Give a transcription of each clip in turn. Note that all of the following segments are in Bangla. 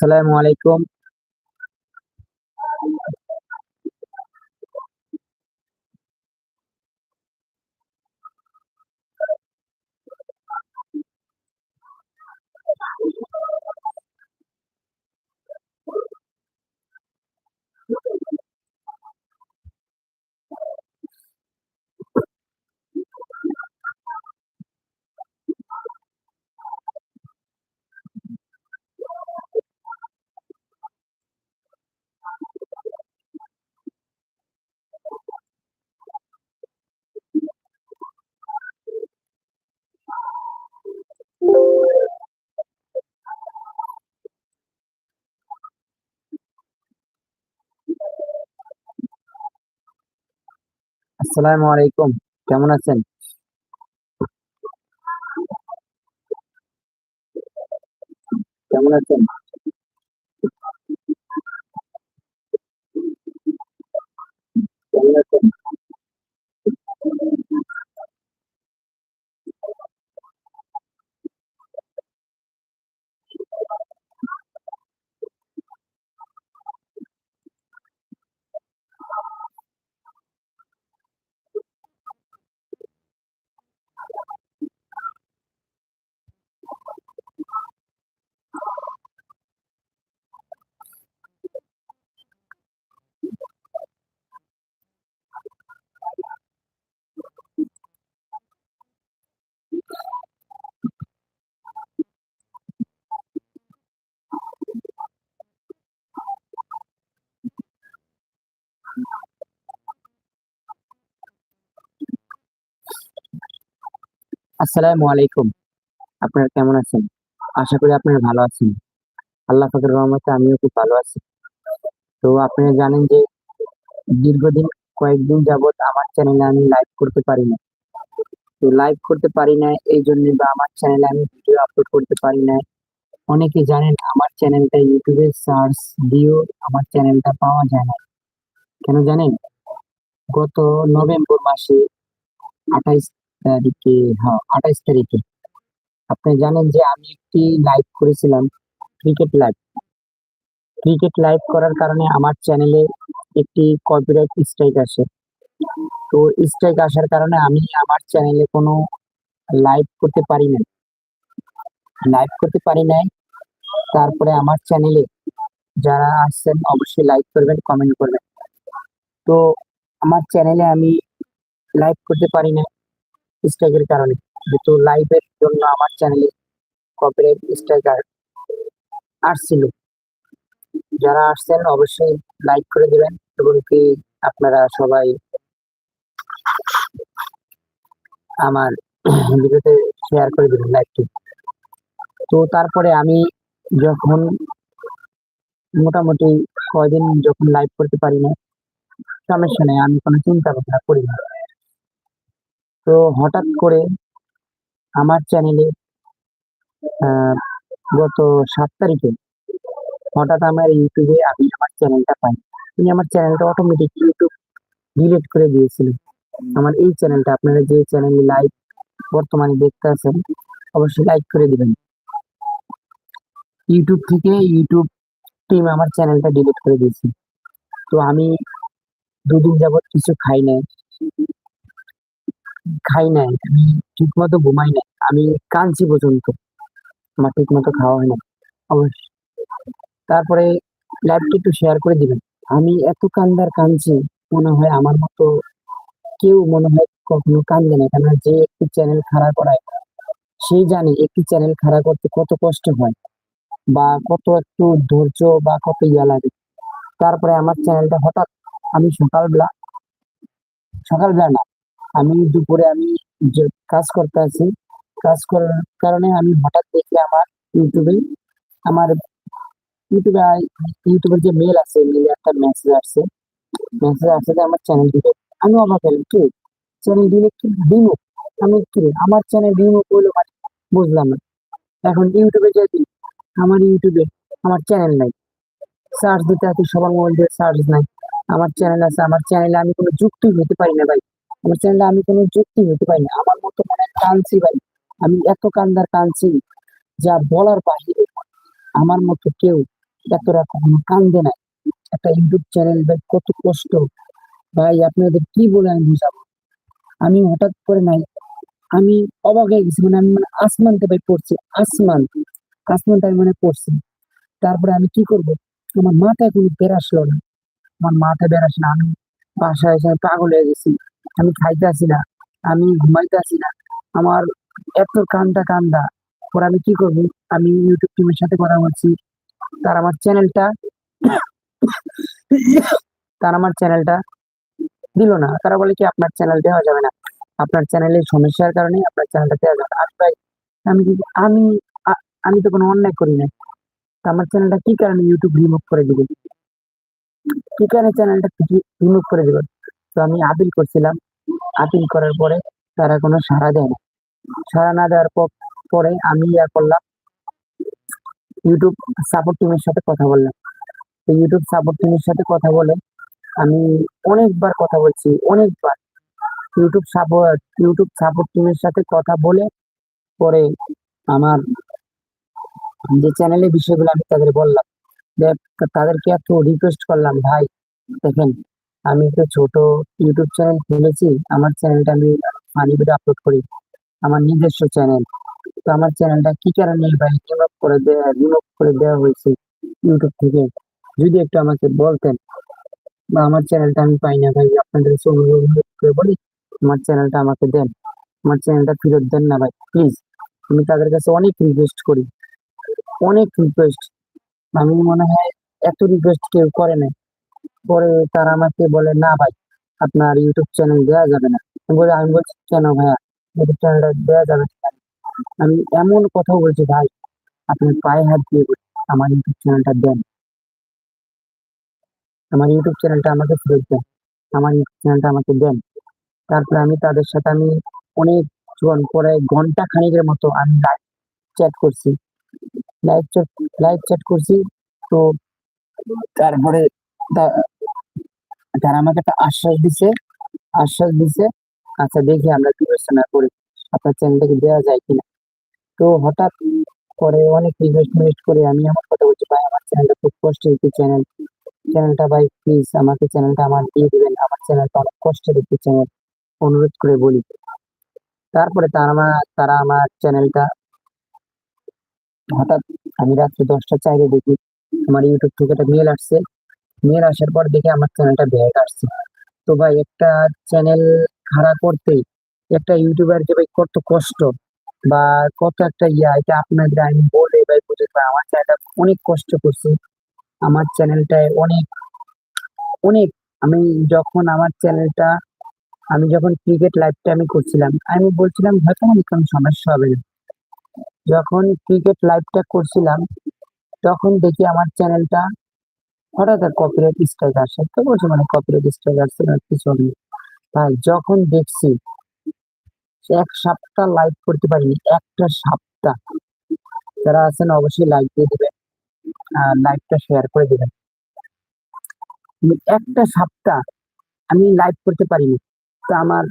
আসসালামু আলাইকুম। আসসালামু আলাইকুম। কেমন আছেন? কেমন আছেন? কেমন আছেন? আসসালামু আলাইকুম। আপনারা কেমন আছেন? আশা করি আপনারা ভালো আছেন। আল্লাহ পাকের রহমতে আমিও খুব ভালো আছি। তো আপনারা জানেন যে দীর্ঘদিন, কয়েকদিন যাবৎ আমার চ্যানেলে আমি লাইভ করতে পারি না। তো লাইভ করতে পারি না, এই জন্য বা আমার চ্যানেলে আমি ভিডিও আপলোড করতে পারি না। অনেকে জানেন আমার চ্যানেলটা ইউটিউবে সার্চ দিয়েও আমার চ্যানেলটা পাওয়া যায় না। কেন জানেন? গত নভেম্বর মাসে আঠাইশ তারিখে হ্যাঁ আঠাইশ তারিখে। আপনি জানেন যে আমি একটি লাইভ করেছিলাম ক্রিকেট লাইভ ক্রিকেট লাইভ করার কারণে আমার চ্যানেলে একটি কপিরাইট স্ট্রাইক আসে। তো স্ট্রাইক আসার কারণে আমি আমার চ্যানেলে কোনো লাইভ করতে পারি না লাইভ করতে পারি নাই। তারপরে আমার চ্যানেলে যারা আসছেন অবশ্যই লাইক করবেন কমেন্ট করবেন। তো আমার চ্যানেলে আমি লাইভ করতে পারি না স্ট্রাইকের কারণে। তো লাইভের জন্য আমার চ্যানেলে কপিরাইট স্ট্রাইক আসছিল। যারা আসছেন অবশ্যই লাইক করে দিবেন এবং কি আপনারা সবাই আমার ভিডিওতে শেয়ার করে দিবেন লাইকটি তো তারপরে আমি যখন মোটামুটি কয়দিন যখন লাইভ করতে পারি না, সমস্যা নেই, আমি কোনো চিন্তা ভাবনা করি না। তো হঠাৎ করে আমার চ্যানেলে গত সাত তারিখে হঠাৎ আমার ইউটিউবে আমি আমার চ্যানেলটা পাই। তিনি আমার চ্যানেলটা অটোমেটিক ইউটিউব ডিলিট করে দিয়েছিল। আমার এই চ্যানেলটা আপনারা যে চ্যানেলে লাইভ বর্তমানে দেখতে আছেন, অবশ্যই লাইক করে দিবেন। ইউটিউব থেকে ইউটিউব টিম আমার চ্যানেলটা ডিলিট করে দিয়েছে। তো আমি দুদিন যাবত কিছু খাই নাই। খাই নাই, আমি ঠিক মতো ঘুমাই নাই, আমি কাঁদছি পর্যন্ত, আমার ঠিক মতো খাওয়া হয় না অবশ্যই। তারপরে লাইভটি একটু শেয়ার করে দিবেন। আমি এত কান্দার কাঁদছি, মনে হয় আমার মতো কেউ মনে হয় কখনো কান্দে না কেননা যে একটি চ্যানেল খাড়া করায় সেই জানে একটি চ্যানেল খাড়া করতে কত কষ্ট হয়, বা কত একটু ধৈর্য বা কত ইয়া লাগে। তারপরে আমার চ্যানেলটা হঠাৎ আমি সকালবেলা সকালবেলা না আমি দুপুরে আমি কাজ করতে আছি, কাজ করার কারণে আমি হঠাৎ দেখি আমার ইউটিউবে আমার ইউটিউবে ইউটিউবের যে মেল আছে মেলে একটা মেসেজ আসছে। মেসেজ আসছে যে আমার চ্যানেল দিবে। আমি অবাক হলাম, কি? চ্যানেল দিলে কি রিমুভ আমি কি? আমার চ্যানেল রিমুভ হলো মানে বুঝলাম না। এখন ইউটিউবে যদি আমার ইউটিউবে আমার চ্যানেল নাই। সার্চ দিতে আছে, সবার মোবাইল দিয়ে সার্চ নাই। আমার চ্যানেল আছে, আমার চ্যানেলে আমি কোনো যুক্তি হতে পারি না ভাই। আমার আমি কোনো যুক্তি হতে পারি না। আমার মতো মনে কাঁদছি ভাই। আমি এত কান্দার কাঁদছি যা বলার বাহিরে আমার মতো কেউ এতটা কখনো কান্দে নাই। একটা ইউটিউব চ্যানেল ভাই কত কষ্ট। ভাই, আপনাদের কি বলে আমি বুঝাবো? আমি হঠাৎ করে নাই, আমি অবাক হয়ে গেছি। মানে আমি মানে আসমানতে ভাই পড়ছি, আসমান। আসমানটা আমি মানে পড়ছি। তারপরে আমি কি করব? আমার মাথায় কোনো বের আসলো না। আমার মাথায় বের আসে না। আমি বাসায় এসে পাগল হয়ে গেছি। আমি খাইতে আসি না, আমি ঘুমাইতে আসি না। আমার এত কান্দা কান্দা। পরে আমি কি করব? আমি ইউটিউব টিমের সাথে কথা বলছি। তার আমার চ্যানেলটা, তার আমার চ্যানেলটা দিল না। তারা বলে কি, আপনার চ্যানেল দেওয়া যাবে না। আপনার চ্যানেলের সমস্যার কারণে আপনার চ্যানেলটা দেওয়া যাবে না। আমি ভাই, আমি আমি আমি তো কোনো অন্যায় করি না আমার চ্যানেলটা কি কারণে ইউটিউব রিমুভ করে দিবে? কি কারণে চ্যানেলটা রিমুভ করে দিবে? তো আমি আপিল করছিলাম। আপিল করার পরে তারা কোনো সাড়া দেয় না সাড়া না দেওয়ার পর আমি ইয়া করলাম ইউটিউব সাপোর্ট টিমের সাথে কথা বললাম। তো ইউটিউব সাপোর্ট টিমের সাথে কথা বলে আমি অনেকবার কথা বলছি, অনেকবার। ইউটিউব সাপোর্ট ইউটিউব সাপোর্ট টিমের সাথে কথা বলে পরে আমার যে চ্যানেলের বিষয়গুলো আমি তাদের বললাম তাদেরকে এত রিকোয়েস্ট করলাম, ভাই, দেখেন আমি তো ছোট ইউটিউব চ্যানেল খুলেছি। আমার চ্যানেলটা আমি ফানি ভিডিও আপলোড করি। আমার নিজস্ব চ্যানেল তো আমার চ্যানেলটা কি কারণে ভাই রিমুভ করে দেওয়া রিমুভ করে দেওয়া হয়েছে ইউটিউব থেকে? যদি একটু আমাকে বলতেন। বা আমার চ্যানেলটা আমি পাই না ভাই, আপনাদের অনুরোধ করে বলি, আমার চ্যানেলটা আমাকে দেন। আমার চ্যানেলটা ফেরত দেন না ভাই প্লিজ আমি তাদের কাছে অনেক রিকোয়েস্ট করি। অনেক রিকোয়েস্ট আমি মনে হয় এত রিকোয়েস্ট কেউ করে না পরে তারা আমাকে বলে, না ভাই, আপনার ইউটিউব চ্যানেল দেওয়া যাবে না। বলি, আমি বলছি, কেন ভাইয়া? ইউটিউব চ্যানেলটা দেওয়া যাবে আমি এমন কথা বলছি, ভাই, আপনি পায়ে হাত দিয়ে বলি আমার ইউটিউব চ্যানেলটা দেন। আমার ইউটিউব চ্যানেলটা আমাকে ফেরত দেন, আমার ইউটিউব চ্যানেলটা আমাকে দেন। তারপরে আমি তাদের সাথে আমি অনেক জন পরে ঘণ্টা খানিকের মতো আমি লাইভ চ্যাট করছি। লাইভ চ্যাট লাইভ চ্যাট করছি, তো তারপরে তারা আমাকে একটা আশ্বাস দিছে। আশ্বাস দিছে আচ্ছা দেখি আমরা বিবেচনা করি আপনার চ্যানেলটাকে দেওয়া যায় কিনা। তো হঠাৎ করে অনেক রিকোয়েস্ট করে আমি আমার কথা বলছি, ভাই, আমার চ্যানেলটা খুব কষ্টের একটি চ্যানেল চ্যানেলটা ভাই প্লিজ আমাকে চ্যানেলটা আমার দিয়ে দিবেন, আমার চ্যানেলটা অনেক কষ্টের একটি চ্যানেল অনুরোধ করে বলি। তারপরে তারা আমার তারা আমার চ্যানেলটা হঠাৎ আমি রাত্রি দশটা চাইলে দেখি, আমার ইউটিউব থেকে একটা মেল আসছে। মেল আসার পর দেখে আমার চ্যানেলটা ব্যাক আসছে। তো ভাই, একটা চ্যানেল খাড়া করতে, একটা ইউটিউবার যে ভাই কত কষ্ট বা কত একটা ইয়া, এটা আপনাদের আমি বলে ভাই বুঝে ভাই আমার চ্যানেলটা অনেক কষ্ট করছি। আমার চ্যানেলটায় অনেক অনেক। আমি যখন আমার চ্যানেলটা আমি যখন ক্রিকেট লাইভটা আমি করছিলাম, আমি বলছিলাম হয়তো আমার কোনো সমস্যা হবে না। যখন ক্রিকেট লাইভটা করছিলাম, তখন দেখি আমার চ্যানেলটা হঠাৎ কপিরাইট স্ট্রাইক আসে। তো বলছি মানে কপিরাইট স্ট্রাইক আসছে না কিছু। ভাই যখন দেখছি এক সপ্তাহ লাইভ করতে পারিনি, একটা সপ্তাহ। যারা আছেন, অবশ্যই লাইক দিয়ে দেবেন, আর লাইভটা শেয়ার করে দেবেন। একটা সপ্তাহ আমি লাইভ করতে পারিনি। তো আমার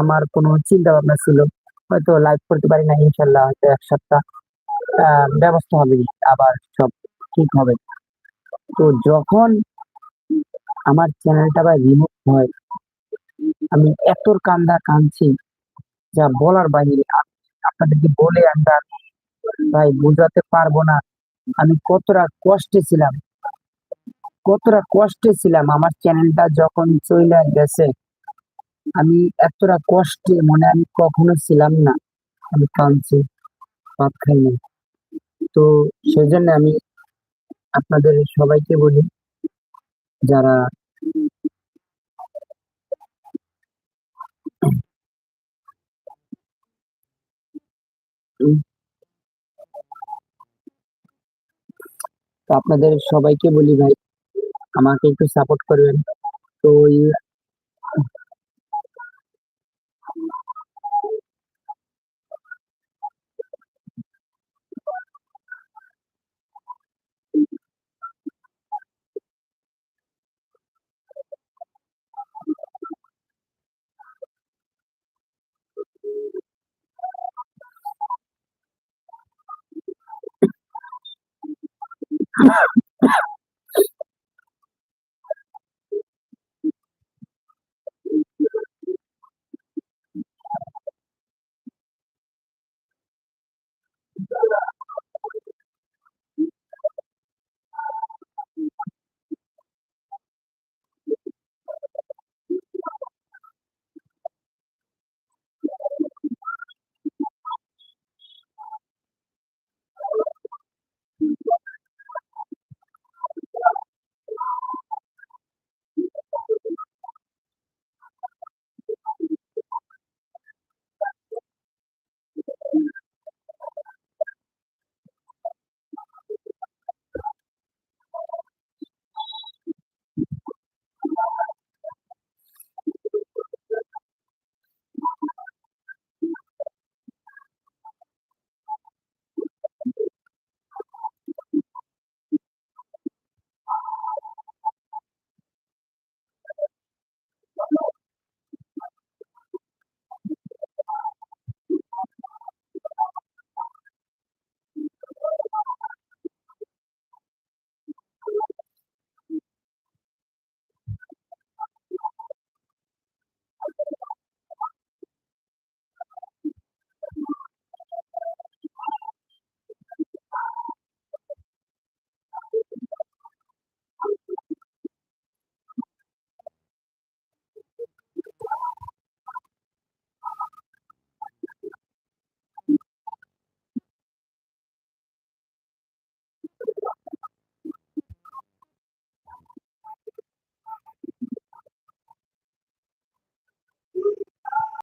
আমার কোনো চিন্তা ভাবনা ছিল, হয়তো লাইভ করতে পারি না, ইনশাল্লাহ হয়তো এক সপ্তাহ ব্যবস্থা হবে, আবার সব ঠিক হবে। তো যখন আমার চ্যানেলটা আবার রিমুভ হয়, আমি এত কান্দা কাঁদছি যা বলার বাইরে। আপনাদেরকে বলে আর ভাই বোঝাতে পারব না। আমি কতটা কষ্টে ছিলাম। কতটা কষ্টে ছিলাম আমার চ্যানেলটা যখন চলে গেছে। আমি এতটা কষ্টে মনে আমি কখনো ছিলাম না। আমি কাঁদছি, ভাত খাইনি। তো সেজন্য আমি আপনাদের সবাইকে বলি যারা আপনাদের সবাইকে বলি ভাই আমাকে একটু সাপোর্ট করবেন। তো